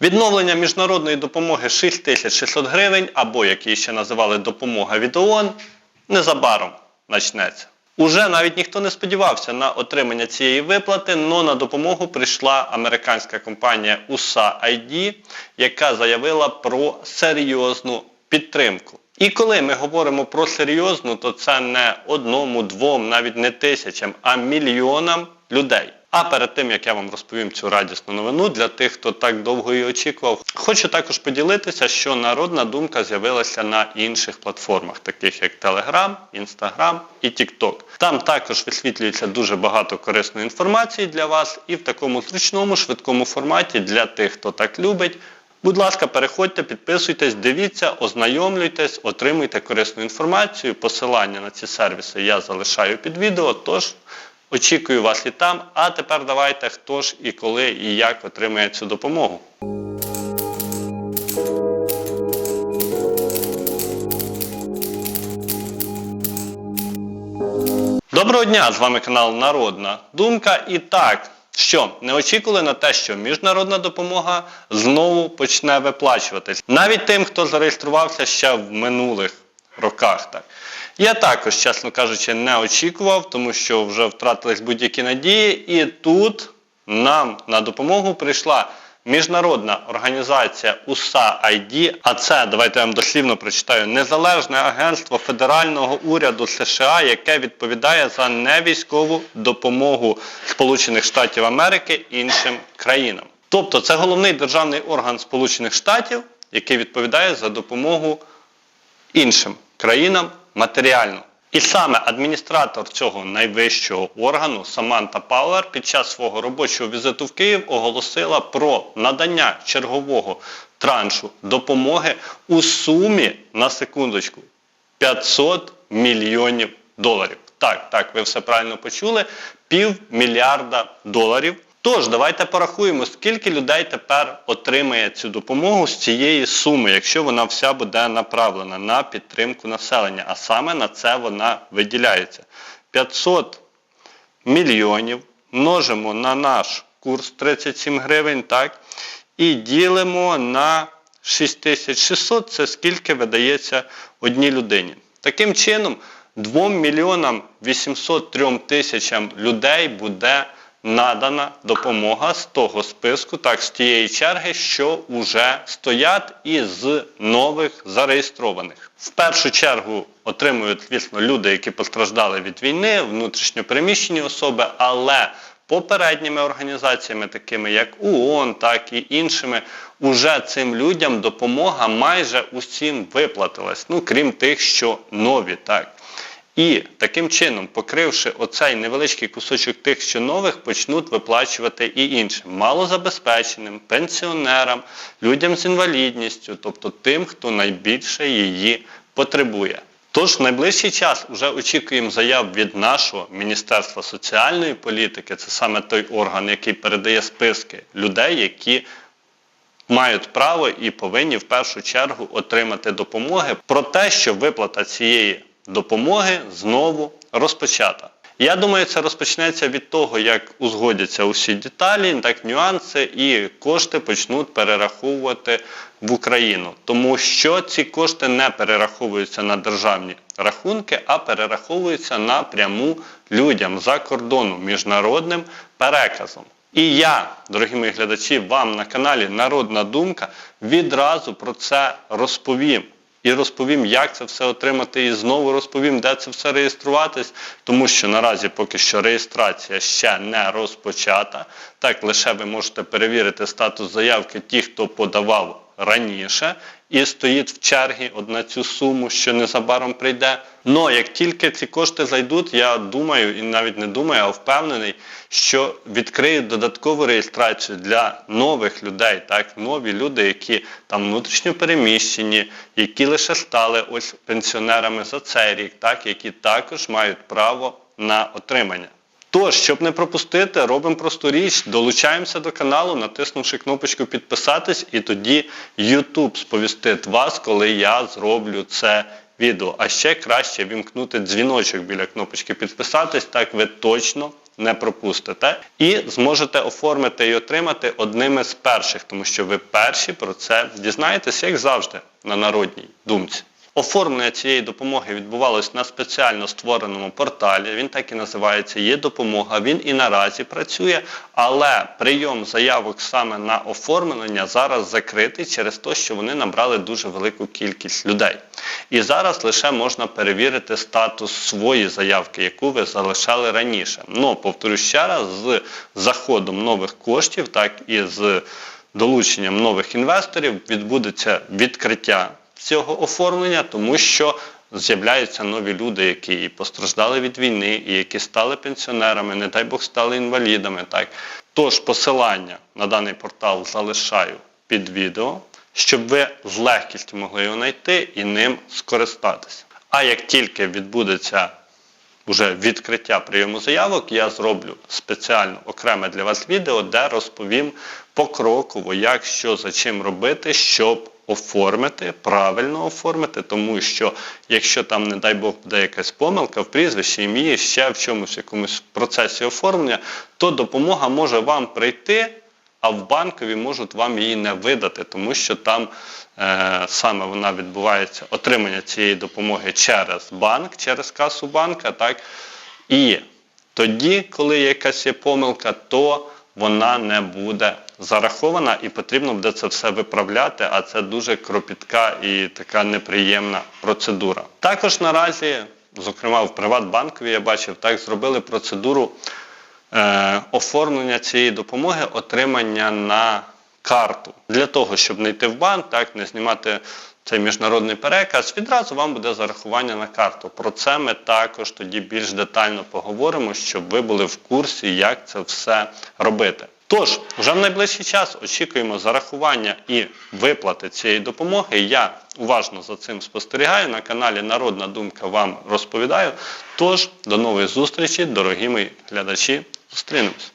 Відновлення міжнародної допомоги 6600 гривень, або як її ще називали допомога від ООН, незабаром почнеться. Уже навіть ніхто не сподівався на отримання цієї виплати, але на допомогу прийшла американська компанія USAID, яка заявила про серйозну підтримку. І коли ми говоримо про серйозну, то це не одному, двом, навіть не тисячам, а мільйонам людей. А перед тим як я вам розповім цю радісну новину для тих, хто так довго її очікував, хочу також поділитися, що народна думка з'явилася на інших платформах, таких як Telegram, Instagram і TikTok. Там також висвітлюється дуже багато корисної інформації для вас і в такому зручному, швидкому форматі для тих, хто так любить. Будь ласка, переходьте, підписуйтесь, дивіться, ознайомлюйтесь, отримуйте корисну інформацію. Посилання на ці сервіси я залишаю під відео. Тож очікую вас і там. А тепер давайте хто ж і коли і як отримає цю допомогу. Доброго дня! З вами канал Народна Думка. І так, що не очікували на те, що міжнародна допомога знову почне виплачуватись. Навіть тим, хто зареєструвався ще в минулих роках. Так. Я також, чесно кажучи, не очікував, тому що вже втратились будь-які надії. І тут нам на допомогу прийшла міжнародна організація USAID, а це, давайте я вам дослівно прочитаю, Незалежне агентство федерального уряду США, яке відповідає за невійськову допомогу Сполучених Штатів Америки іншим країнам. Тобто це головний державний орган Сполучених Штатів, який відповідає за допомогу іншим країнам матеріально. І саме адміністратор цього найвищого органу Саманта Пауер під час свого робочого візиту в Київ оголосила про надання чергового траншу допомоги у сумі на секундочку 500 мільйонів доларів. Так, так, ви все правильно почули. Півмільярда доларів. Тож, давайте порахуємо, скільки людей тепер отримає цю допомогу з цієї суми, якщо вона вся буде направлена на підтримку населення, а саме на це вона виділяється. 500 мільйонів множимо на наш курс 37 гривень, так, і ділимо на 6600, це скільки видається одній людині. Таким чином, 2 мільйонам 803 тисячам людей буде надана допомога з того списку, так, з тієї черги, що вже стоять із нових зареєстрованих. В першу чергу отримують, звісно, люди, які постраждали від війни, внутрішньопереміщені особи, але попередніми організаціями, такими як ООН, так і іншими, уже цим людям допомога майже усім виплатилась. Ну, крім тих, що нові, так. І таким чином, покривши оцей невеличкий кусочок тих, що нових, почнуть виплачувати і іншим малозабезпеченим, пенсіонерам, людям з інвалідністю, тобто тим, хто найбільше її потребує. Тож в найближчий час вже очікуємо заяв від нашого Міністерства соціальної політики, це саме той орган, який передає списки людей, які мають право і повинні в першу чергу отримати допомоги про те, що виплата цієї допомоги знову розпочата. Я думаю, це розпочнеться від того, як узгодяться усі деталі, так нюанси, і кошти почнуть перераховувати в Україну. Тому що ці кошти не перераховуються на державні рахунки, а перераховуються напряму людям за кордоном міжнародним переказом. І я, дорогі мої глядачі, вам на каналі Народна Думка відразу про це розповім. І розповім, як це все отримати, і знову розповім, де це все реєструватись, тому що наразі поки що реєстрація ще не розпочата. Так лише ви можете перевірити статус заявки ті, хто подавав раніше, і стоїть в чергі от на цю суму, що незабаром прийде. Но як тільки ці кошти зайдуть, я думаю, і навіть не думаю, а впевнений, що відкриють додаткову реєстрацію для нових людей, так, нові люди, які там внутрішньо переміщені, які лише стали ось пенсіонерами за цей рік, так, які також мають право на отримання. Тож, щоб не пропустити, робимо просту річ, долучаємося до каналу, натиснувши кнопочку підписатись, і тоді YouTube сповістить вас, коли я зроблю це відео. А ще краще вімкнути дзвіночок біля кнопочки підписатись, так ви точно не пропустите і зможете оформити і отримати одними з перших, тому що ви перші про це дізнаєтесь, як завжди, на народній думці. Оформлення цієї допомоги відбувалось на спеціально створеному порталі. Він так і називається Є допомога. Він і наразі працює, але прийом заявок саме на оформлення зараз закритий через те, що вони набрали дуже велику кількість людей. І зараз лише можна перевірити статус своєї заявки, яку ви залишали раніше. Ну, повторю ще раз, з заходом нових коштів, так і з долученням нових інвесторів відбудеться відкриття цього оформлення, тому що з'являються нові люди, які і постраждали від війни, і які стали пенсіонерами, не дай Бог стали інвалідами. Так. Тож посилання на даний портал залишаю під відео, щоб ви з легкістю могли його знайти і ним скористатися. А як тільки відбудеться уже відкриття прийому заявок, я зроблю спеціально окреме для вас відео, де розповім покроково, як що за чим робити, щоб оформити, правильно оформити, тому що якщо там, не дай Бог, буде якась помилка в прізвищі, ім'ї, ще в чомусь якомусь процесі оформлення, то допомога може вам прийти. А в банкові можуть вам її не видати, тому що там е, саме вона відбувається отримання цієї допомоги через банк, через касу банка. Так? І тоді, коли якась є помилка, то вона не буде зарахована і потрібно буде це все виправляти, а це дуже кропітка і така неприємна процедура. Також наразі, зокрема в Приватбанкові, я бачив, так зробили процедуру е, оформлення цієї допомоги, отримання на карту. Для того, щоб не йти в банк, так, не знімати цей міжнародний переказ, відразу вам буде зарахування на карту. Про це ми також тоді більш детально поговоримо, щоб ви були в курсі, як це все робити. Тож, вже в найближчий час очікуємо зарахування і виплати цієї допомоги. Я уважно за цим спостерігаю. На каналі Народна Думка вам розповідаю. Тож, до нової зустрічі, дорогі мої глядачі. Зустрінемось.